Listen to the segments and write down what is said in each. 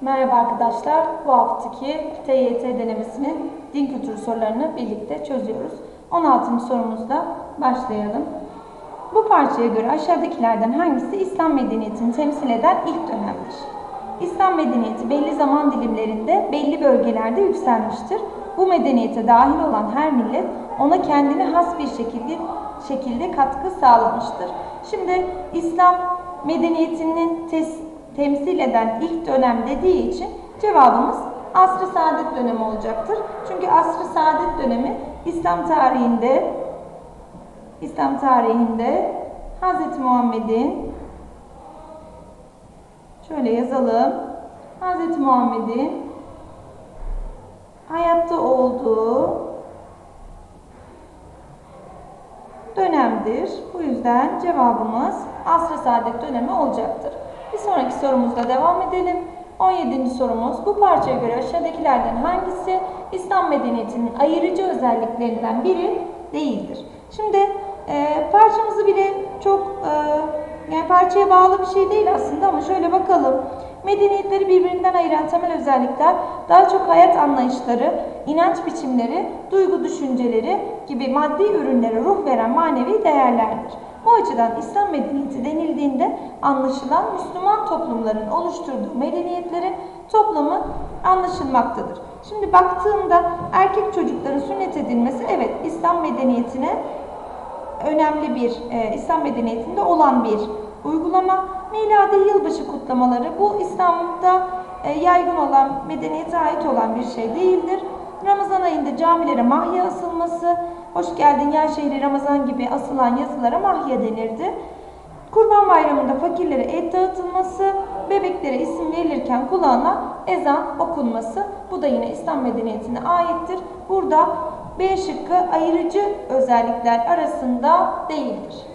Merhaba arkadaşlar. Bu haftaki TYT denemesinin din kültürü sorularını birlikte çözüyoruz. 16. sorumuzda başlayalım. Bu parçaya göre aşağıdakilerden hangisi İslam medeniyetini temsil eden ilk dönemdir? İslam medeniyeti belli zaman dilimlerinde belli bölgelerde yükselmiştir. Bu medeniyete dahil olan her millet ona kendine has bir şekilde şekilde katkı sağlamıştır. Şimdi İslam medeniyetinin tes- temsil eden ilk dönem dediği için cevabımız Asr-ı Saadet dönemi olacaktır. Çünkü Asr-ı Saadet dönemi İslam tarihinde İslam tarihinde Hz. Muhammed'in şöyle yazalım. Hz. Muhammed'in hayatta olduğu dönemdir. Bu yüzden cevabımız Asr-ı Saadet dönemi olacaktır. Bir sonraki sorumuzla devam edelim. 17. sorumuz bu parçaya göre aşağıdakilerden hangisi İslam medeniyetinin ayırıcı özelliklerinden biri değildir? Şimdi e, parçamızı bile çok e, yani parçaya bağlı bir şey değil aslında ama şöyle bakalım. Medeniyetleri birbirinden ayıran temel özellikler daha çok hayat anlayışları, inanç biçimleri, duygu düşünceleri gibi maddi ürünlere ruh veren manevi değerlerdir. Bu açıdan İslam medeniyeti denildiğinde anlaşılan Müslüman toplumların oluşturduğu medeniyetlerin toplamı anlaşılmaktadır. Şimdi baktığımda erkek çocukların sünnet edilmesi evet İslam medeniyetine önemli bir e, İslam medeniyetinde olan bir uygulama. Miladi yılbaşı kutlamaları bu İslam'da e, yaygın olan medeniyete ait olan bir şey değildir. Ramazan ayında camilere mahya asılması, hoş geldin ya şehri Ramazan gibi asılan yazılara mahya denirdi. Kurban Bayramı'nda fakirlere et dağıtılması, bebeklere isim verilirken kulağına ezan okunması bu da yine İslam medeniyetine aittir. Burada B şıkkı ayırıcı özellikler arasında değildir.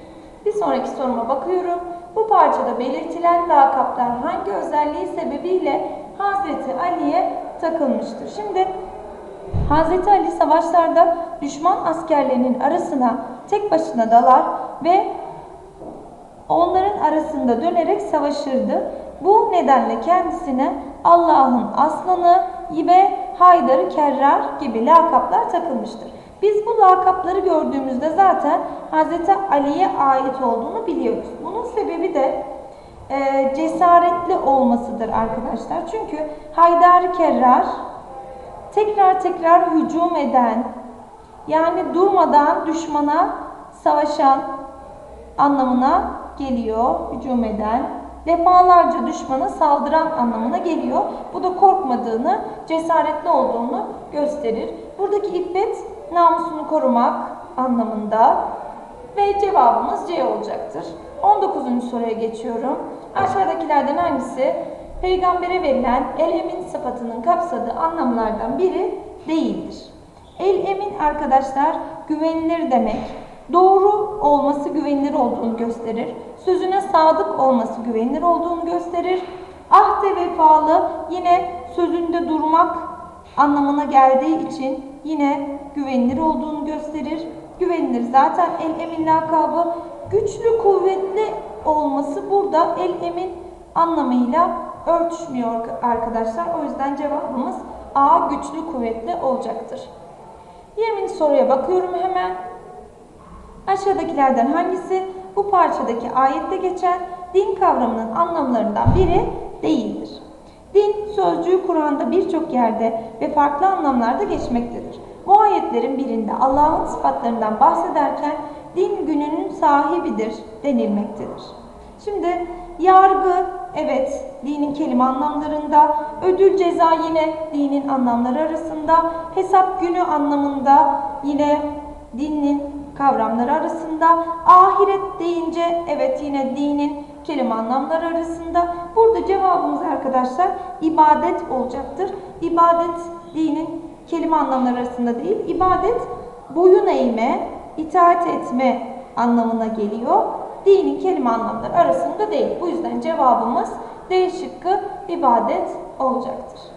Bir sonraki soruma bakıyorum. Bu parçada belirtilen lakaplar hangi özelliği sebebiyle Hazreti Ali'ye takılmıştır? Şimdi Hazreti Ali savaşlarda düşman askerlerinin arasına tek başına dalar ve onların arasında dönerek savaşırdı. Bu nedenle kendisine Allah'ın aslanı ve Haydar-ı Kerrar gibi lakaplar takılmıştır. Biz bu lakapları gördüğümüzde zaten Hz. Ali'ye ait olduğunu biliyoruz. Bunun sebebi de e, cesaretli olmasıdır arkadaşlar. Çünkü Haydar-ı Kerrar tekrar tekrar hücum eden, yani durmadan düşmana savaşan anlamına geliyor. Hücum eden, defalarca düşmana saldıran anlamına geliyor. Bu da korkmadığını, cesaretli olduğunu gösterir. Buradaki iffet namusunu korumak anlamında ve cevabımız C olacaktır. 19. soruya geçiyorum. Aşağıdakilerden hangisi peygambere verilen el emin sıfatının kapsadığı anlamlardan biri değildir? El emin arkadaşlar güvenilir demek. Doğru olması güvenilir olduğunu gösterir. Sözüne sadık olması güvenilir olduğunu gösterir. Ahde vefalı yine sözünde durmak anlamına geldiği için yine güvenilir olduğunu gösterir. Güvenilir zaten el emin lakabı. Güçlü kuvvetli olması burada el emin anlamıyla örtüşmüyor arkadaşlar. O yüzden cevabımız A güçlü kuvvetli olacaktır. 20. soruya bakıyorum hemen. Aşağıdakilerden hangisi bu parçadaki ayette geçen din kavramının anlamlarından biri değildir? Din sözcüğü Kur'an'da birçok yerde ve farklı anlamlarda geçmektedir. Bu ayetlerin birinde Allah'ın sıfatlarından bahsederken din gününün sahibidir denilmektedir. Şimdi yargı evet dinin kelime anlamlarında, ödül ceza yine dinin anlamları arasında, hesap günü anlamında yine dinin kavramları arasında, ahiret deyince evet yine dinin kelime anlamları arasında. Burada cevabımız arkadaşlar ibadet olacaktır. İbadet dinin kelime anlamları arasında değil. İbadet boyun eğme, itaat etme anlamına geliyor. Dinin kelime anlamları arasında değil. Bu yüzden cevabımız D şıkkı ibadet olacaktır.